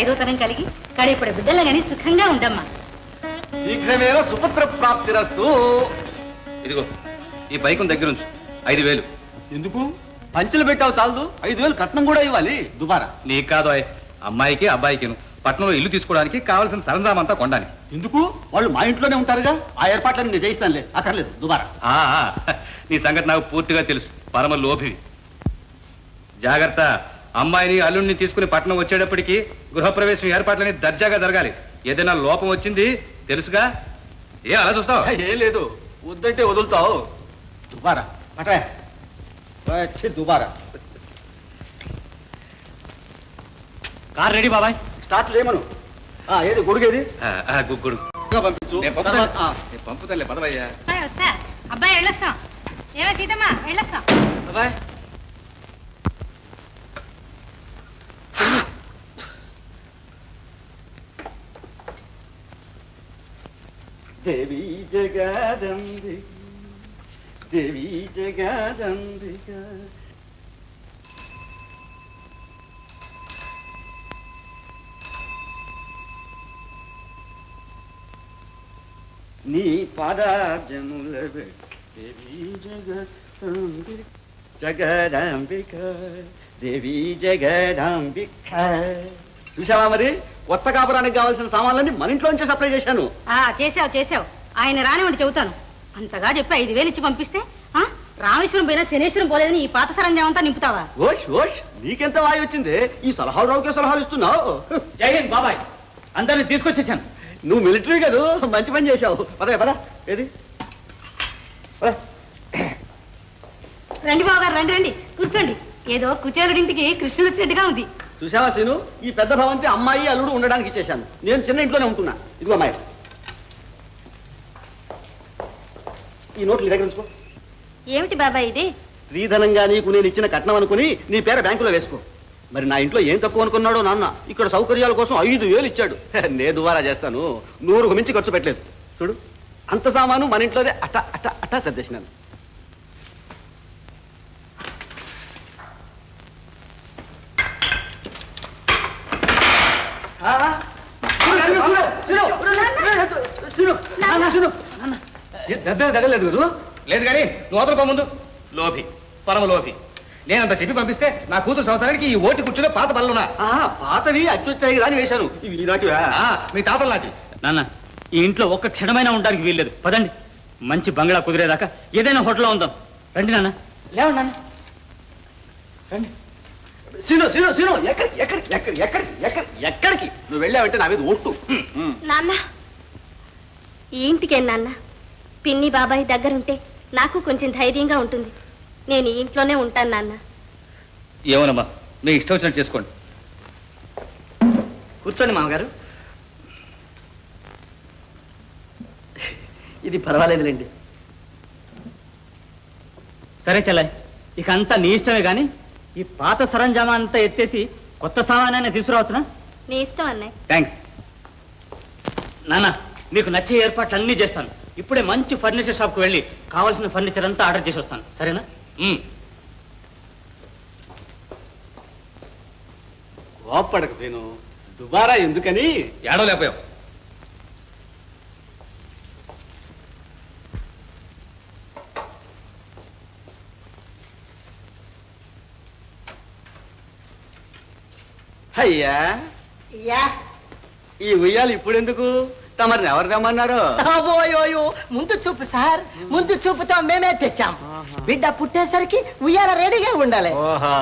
ఐదో తరం కలిగి కడిపడి బిడ్డలు గాని సుఖంగా ఉండమ్మా శీఘ్రమేవ సుపుత్ర ప్రాప్తిరస్తు. ఇదిగో ఈ బైక్ దగ్గర ఉంచు ఐదు వేలు. ఎందుకు? పంచులు పెట్టావు చాలదు. ఐదు వేలు కట్నం కూడా ఇవ్వాలి. దుబారా. నీకు కాదు. అమ్మాయికి అబ్బాయికి పట్నంలో ఇల్లు తీసుకోవడానికి కావాల్సిన సరంజాం అంతా కొనడానికి. ఎందుకు? వాళ్ళు మా ఇంట్లోనే ఉంటారుగా. ఆ ఏర్పాట్లను నేను చేయిస్తానులే. అక్కర్లేదు. దుబారా. నీ సంగతి నాకు పూర్తిగా తెలుసు. పరమ లోభివి. జాగ్రత్త. అమ్మాయిని అల్లుడిని తీసుకుని పట్నం వచ్చేటప్పటికి గృహప్రవేశం ఏర్పాట్లని దర్జాగా జరగాలి. ఏదైనా లోపం వచ్చింది తెలుసుగా? ఏ అలా చూస్తావు? ఏం లేదు. వద్దంటే వదులుతావు. దుబారా పటే దుబారా కార్ రెడీ బాబాయ్. స్టార్ట్ చేయమను. ఆ, ఏది గొడుగేది? ఇంకా పంపించు. పంపుతాలే. పదవయ్యా. అబ్బాయి వెళ్ళొస్తాం. ఏమో సీతమ్మ వెళ్ళొస్తాం. బాబాయ్. దేవి జగదంబిక దేవి జగదంబిక నీ పాదాబ్జముల దేవి జగదంబిక జగదంబిక దేవి జగదంబిక. చూసావా మరి? కొత్త కాపురానికి కావాల్సిన సామాన్లన్నీ మన ఇంట్లోంచే సప్లై చేశాను. ఆ చేసావు చేసావు ఆయన రానివ్వండి చెబుతాను. అంతగా చెప్పి ఐదు వేలు ఇచ్చి పంపిస్తే ఆ? రామేశ్వరం పోయినా శనేశ్వరం పోలేదని ఈ పాత సరంజాం అంతా నింపుతావా? ఓష్ ఓష్ నీకెంత వాయి వచ్చింది? ఈ సలహాలు రావుకే సలహాలు ఇస్తున్నావు. జై హింద్ బాబాయ్. అందరిని తీసుకొచ్చేసాను నువ్వు మిలిటరీ కదూ మంచి పని చేశావు. పద పద. ఏది? పద. రండి బాబు గారు రండి రండి. కూర్చోండి. ఏదో కుచేలుడింటికి కృష్ణుడు వచ్చినట్టుగా ఉంది. చూసావా సీను? ఈ పెద్ద భవంతి అమ్మాయి అల్లుడు ఉండడానికి ఇచ్చేశాను. నేను చిన్న ఇంట్లోనే ఉంటున్నా. ఇదిగో అమ్మాయి. ఈ నోట్లు నీ దగ్గర ఉంచుకో. ఏమిటి బాబాయ్ ఇది? స్త్రీధనంగా నీకు నేను ఇచ్చిన కట్నం అనుకుని నీ పేర బ్యాంకులో వేసుకో. మరి నా ఇంట్లో ఏం తక్కువ అనుకున్నాడో నాన్న? ఇక్కడ సౌకర్యాల కోసం ఐదు వేలు ఇచ్చాడు. నే దువారా చేస్తాను. నూరుకు మించి ఖర్చు పెట్టలేదు. చూడు అంత సామాను మన ఇంట్లోదే అట అట అట సర్దేసినాను ఆ, సీను, సీను, సీను, సీను, నాన్న, సీను, నాన్న. ఏ, దెబ్బ తగలేదు లేదు కానీ నువ్వు అవతల పో ముందు. లోభి పరమ లోభి నేనంత చెప్పి పంపిస్తే నా కూతురు సంవత్సరానికి ఈ ఓటి కూర్చునే పాత బల్లనా ఆ, పాతవి అచ్చొచ్చాయి కదా అని వేశాను ఇవి మీ తాతల నాటి నాన్న ఈ ఇంట్లో ఒక్క క్షణమైనా ఉండడానికి వీల్లేదు. పదండి. మంచి బంగ్లా కుదిరేదాకా ఏదైనా హోటల్లో ఉందాం. రండి నాన్న. లేవండి నాన్న. సీను సీను సీను. ఎక్కడికి ఎక్కడికి ఎక్కడికి ఎక్కడికి ఎక్కడికి ఎక్కడికి? నువ్వు వెళ్ళావంటే నా మీద ఒట్టు. నాన్న ఈ ఇంటికే నాన్న? పిన్ని బాబాయ్ దగ్గరుంటే నాకు కొంచెం ధైర్యంగా ఉంటుంది. నేను ఈ ఇంట్లోనే ఉంటాను నాన్న. ఏమోనమ్మా మీ ఇష్టం వచ్చినట్టు చేసుకోండి. కూర్చోండి మామగారు. ఇది పర్వాలేదులేండి. సరే చెల్లాయ్ ఇక అంతా నీ ఇష్టమే గాని ఈ పాత సరంజామా అంతా ఎత్తేసి కొత్త సామానైనా తీసుకురావచ్చునా? నీ ఇష్టం అన్నయ్య. థ్యాంక్స్. నాన్న మీకు నచ్చే ఏర్పాట్లు అన్నీ చేస్తాను. ఇప్పుడే మంచి ఫర్నిచర్ షాప్కి వెళ్ళి కావాల్సిన ఫర్నిచర్ అంతా ఆర్డర్ చేసి వస్తాను. సరేనా. కోప్పడకు సీను. దుబారా ఎందుకని? ఏడవలేకపోయావు అయ్యా. ఈ ఉయ్యాలు ఇప్పుడెందుకు? తమరిని ఎవరు తెమ్మన్నారు? ఓయోయో ముందు చూపు సార్ ముందు చూపుతో మేమే తెచ్చాం. బిడ్డ పుట్టేసరికి ఉయ్యాల రెడీగా ఉండాలి. ఓహా.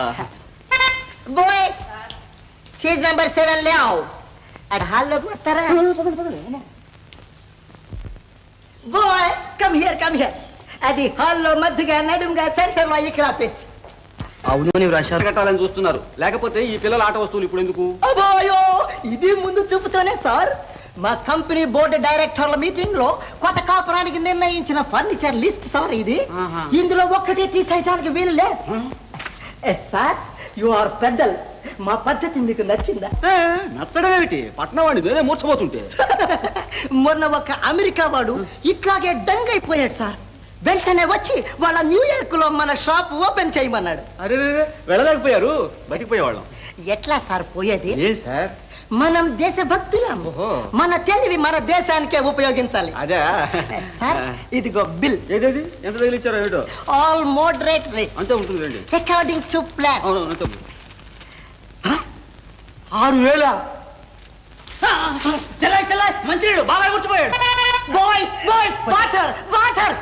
బోయ్ సీట్ నెంబర్ సెవెన్ లేవు. అక్కడ హాల్లోకి వస్తారా? Boy come here come here అది హాల్లో మధ్యగా నడుముగా సెంటర్లో ఇక్కడ పెట్టి. అవును నీవు రష్యా కట్టాలని చూస్తున్నారు. లేకపోతే ఈ పిల్లల ఆట వస్తువులు ఇప్పుడు ఎందుకు? అబోయో ఇది ముందు చూపుతోనే సార్. మా కంపెనీ బోర్డు డైరెక్టర్ల మీటింగ్లో కొత్త కాపురానికి నిర్ణయించిన ఫర్నిచర్ లిస్ట్ సార్ ఇది. ఇందులో ఒక్కటి తీసేయడానికి వీలు లేదు సార్ యు ఆర్ పెద్దల్. మా పద్ధతి మీకు నచ్చిందా? నచ్చడం ఏమిటి? పట్నం వాడిని వేరే మూర్చబోతుంటే మొన్న ఒక అమెరికా వాడు ఇట్లాగే డంగ్ అయిపోయాడు సార్. వెంటనే వచ్చి వాళ్ళ న్యూయార్క్లో మన షాప్ ఓపెన్ చేయమన్నాడు. అరే వెళ్ళలేకపోయారు. బతికిపోయేవాళ్ళం. ఎట్లా సార్ పోయేది? ఏం సార్? మనం దేశభక్తులం. మన తెలివి మన దేశానికే ఉపయోగించాలి. అదే. సార్ ఇదిగో బిల్. ఏదేది? ఎంత తగిలిచ్చారో ఏటో ఆల్ మోడరేట్ రేట్ అంతే ఉంటుంది రండి. అకార్డింగ్ టు ప్లాన్ అవును అంతే ఆరు వేల. చెల్లాయి చెల్లాయి మంచినీళ్ళు బాబాయ్ కూర్చిపోయాడు బాయ్స్ బాయ్స్ వాటర్ వాటర్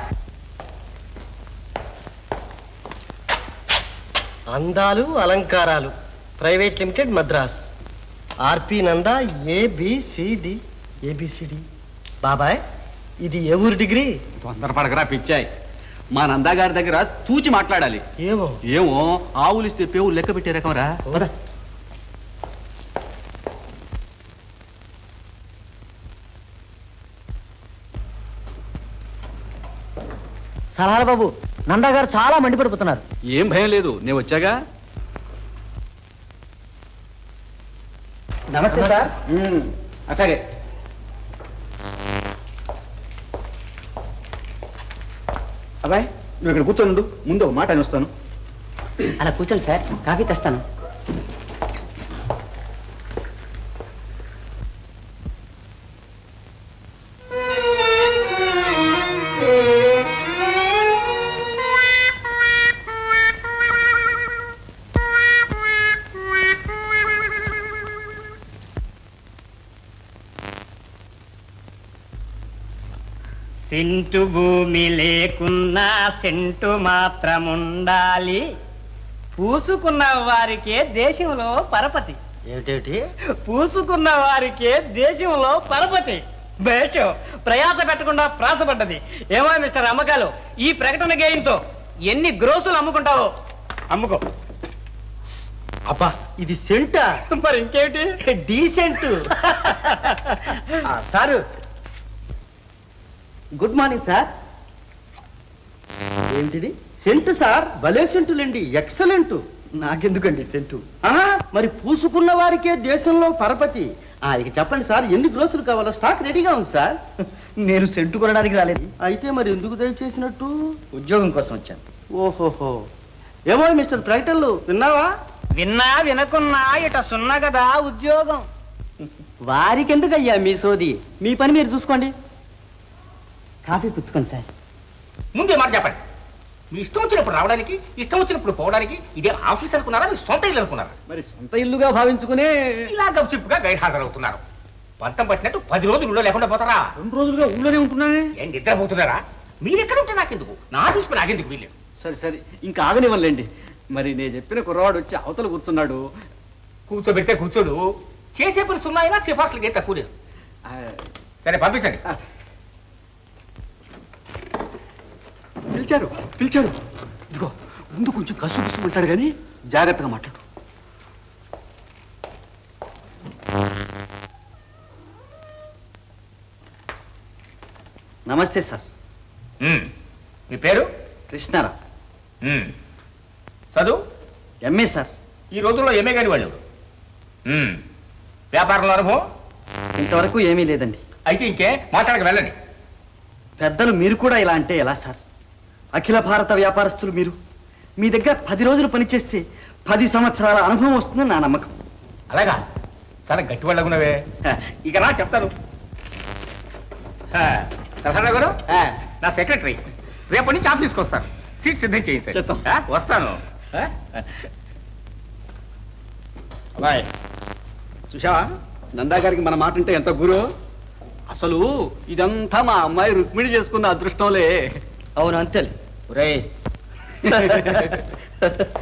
అందాలు అలంకారాలు. Private limited Madras R P Nanda A B C D A B C D బాబాయ్ ఇది ఏ ఊరు డిగ్రీ? తొందరపడకరా పిచ్చాయి. మా నందా గారి దగ్గర తూచి మాట్లాడాలి. ఏమో ఏమో ఆవులు ఇస్తే పేవు లెక్క పెట్టే రకం రా పద. సలహాల బాబు నందా గారు చాలా మండిపడిపోతున్నారు. ఏం భయం లేదు. నేను వచ్చాగా? నమస్తే సార్. అట్లాగే. అబ్బాయి నువ్వు ఇక్కడ కూర్చోనుండు. ముందు ఒక మాట అని వస్తాను. అలా కూర్చోండి సార్. కాఫీ తెస్తాను. సెంటు భూమి లేకున్నా సెంటు మాత్రం ఉండాలి పూసుకున్న వారికే దేశంలో పరపతి. ఏమిటేమిటి? పూసుకున్న వారికే దేశంలో పరపతి. బేషం ప్రయాస పెట్టకుండా ప్రాసపడ్డది. ఏమో మిస్టర్ అమ్మకాలు ఈ ప్రకటన గేయంతో ఎన్ని గ్రోసులు అమ్ముకుంటావో? అమ్ముకో. అబ్బా ఇది సెంటా? మరి ఇంకేమిటి decent sir good morning sir. ఏమిటిది సెంటు సార్. భలే సెంటులేండి. Excellent నాకెందుకండి scent? మరి పూసుకున్న వారికే దేశంలో పరపతి. ఆ, ఇక చెప్పండి సార్. ఎన్ని గ్రోసులు కావాలో? స్టాక్ రెడీగా ఉంది సార్. నేను సెంటు కొనడానికి రాలేదు. అయితే మరి ఎందుకు దయచేసినట్టు? ఉద్యోగం కోసం వచ్చాను. ఓహోహో. ఏమో మిస్టర్ ప్రకటనలు విన్నావా? విన్నా వినకున్నా ఇట సున్న కదా ఉద్యోగం. వారికి ఎందుకయ్యా మీ సోది? మీ పని మీరు చూసుకోండి. కాఫీ పుచ్చుకోండి సార్. ముందే మాట చెప్పండి. మీ ఇష్టం వచ్చినప్పుడు రావడానికి ఇష్టం వచ్చినప్పుడు పోవడానికి ఇదే ఆఫీస్ అనుకున్నారా మీ సొంత ఇల్లు అనుకున్నారా? మరి సొంత ఇల్లుగా భావించుకునే ఇలా గప్చిప్పుగా గైర్ హాజరవుతున్నారు పంతం పట్టినట్టు పది రోజులు ఊళ్ళో లేకుండా పోతారా? రెండు రోజులుగా ఊళ్ళోనే ఉంటున్నానే? ఏం నిద్రపోతున్నారా? మీరు ఎక్కడ ఉంటే నాకెందుకు? నా ఆఫీస్ పని నాకెందుకు వీలేదు సరే సరే ఇంకా ఆగనివ్వలేండి మరి నేను చెప్పిన కుర్రవాడు వచ్చి అవతల కూర్చున్నాడు. కూర్చోబెడితే కూర్చోడు. చేసే పని సున్నా అయినా సిఫార్సులకి తక్కువ లేదు. సరే పంపించండి. పిలిచారు పిలిచారు. ఇదిగో ముందు కొంచెం కసు కుసుమంటాడు కానీ జాగ్రత్తగా మాట్లాడు. నమస్తే సార్. మీ పేరు? కృష్ణారావు. ఉమ్. చదువు? M A sir. ఈ రోజుల్లో ఏమే కాని వాళ్ళు. వ్యాపారంలో అనుభవం? ఇంతవరకు ఏమీ లేదండి. అయితే ఇంకే మాట్లాడక వెళ్ళండి. పెద్దలు మీరు కూడా ఇలా అంటే ఎలా సార్? అఖిల భారత వ్యాపారస్తులు మీరు. మీ దగ్గర పది రోజులు పనిచేస్తే పది సంవత్సరాల అనుభవం వస్తుందని నా నమ్మకం. అలాగా? చాలా గట్టి వాళ్ళగున్నవే ఇక నా చెప్తాను. సరఫరా గారు నా సెక్రటరీ. రేపటి నుంచి ఆఫీస్కి వస్తాను. సీట్ సిద్ధం. ఆ, వస్తాను? బాయ్ చూశావా నందా గారికి మన మాట అంటే ఎంత గురు? అసలు ఇదంతా మా అమ్మాయి రుక్మిణి చేసుకున్న అదృష్టంలే. అవును అంతే ఒరేయ్.